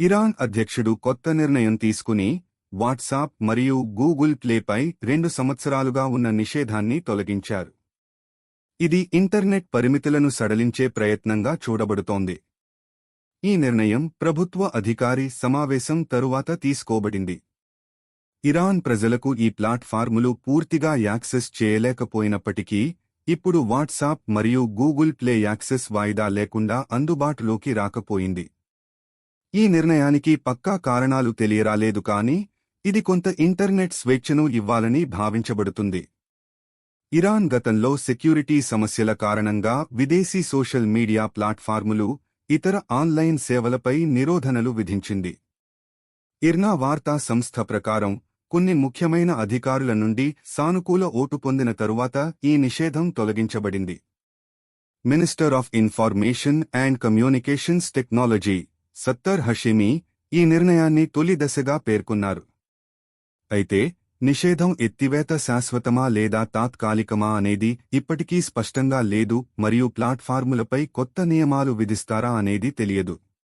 Iran అధ్యక్షుడు కొత్త నిర్ణయం తీసుకుని వాట్సాప్ మరియు గూగుల్ ప్లేపై రెండు సంవత్సరాలుగా ఉన్న నిషేధాన్ని తొలగించారు. ఇది ఇంటర్నెట్ పరిమితులను సడలించే ప్రయత్నంగా చూడబడుతోంది. ఈ నిర్ణయం ప్రభుత్వ అధికారి సమావేశం తరువాత తీసుకోబడింది. ఇరాన్ ప్రజలకు ఈ ప్లాట్ఫార్ములు పూర్తిగా యాక్సెస్ చేయలేకపోయినప్పటికీ ఇప్పుడు వాట్సాప్ మరియు గూగుల్ ప్లే యాక్సెస్ వాయిదా లేకుండా అందుబాటులోకి రాకపోయింది. ఈ నిర్ణయానికి పక్కా కారణాలు తెలియరాలేదు కానీ ఇది కొంత ఇంటర్నెట్ స్వేచ్ఛను ఇవ్వాలని భావించబడుతుంది. ఇరాన్ గతంలో సెక్యూరిటీ సమస్యల కారణంగా విదేశీ సోషల్ మీడియా ప్లాట్ఫార్ములు ఇతర ఆన్లైన్ సేవలపై నిరోధనలు విధించింది. ఇర్నా వార్తా సంస్థ ప్రకారం కొన్ని ముఖ్యమైన అధికారుల నుండి సానుకూల ఓటు పొందిన తరువాత ఈ నిషేధం తొలగించబడింది. Minister of information and communications technology Sattar Hashimi ఈ నిర్ణయాన్ని తొలి దశగా పేర్కొన్నారు. అయితే నిషేధం ఎత్తివేత శాశ్వతమా లేదా తాత్కాలికమా అనేది ఇప్పటికీ స్పష్టంగా లేదు మరియు ప్లాట్ఫార్ములపై కొత్త నియమాలు విధిస్తారా అనేది తెలియదు.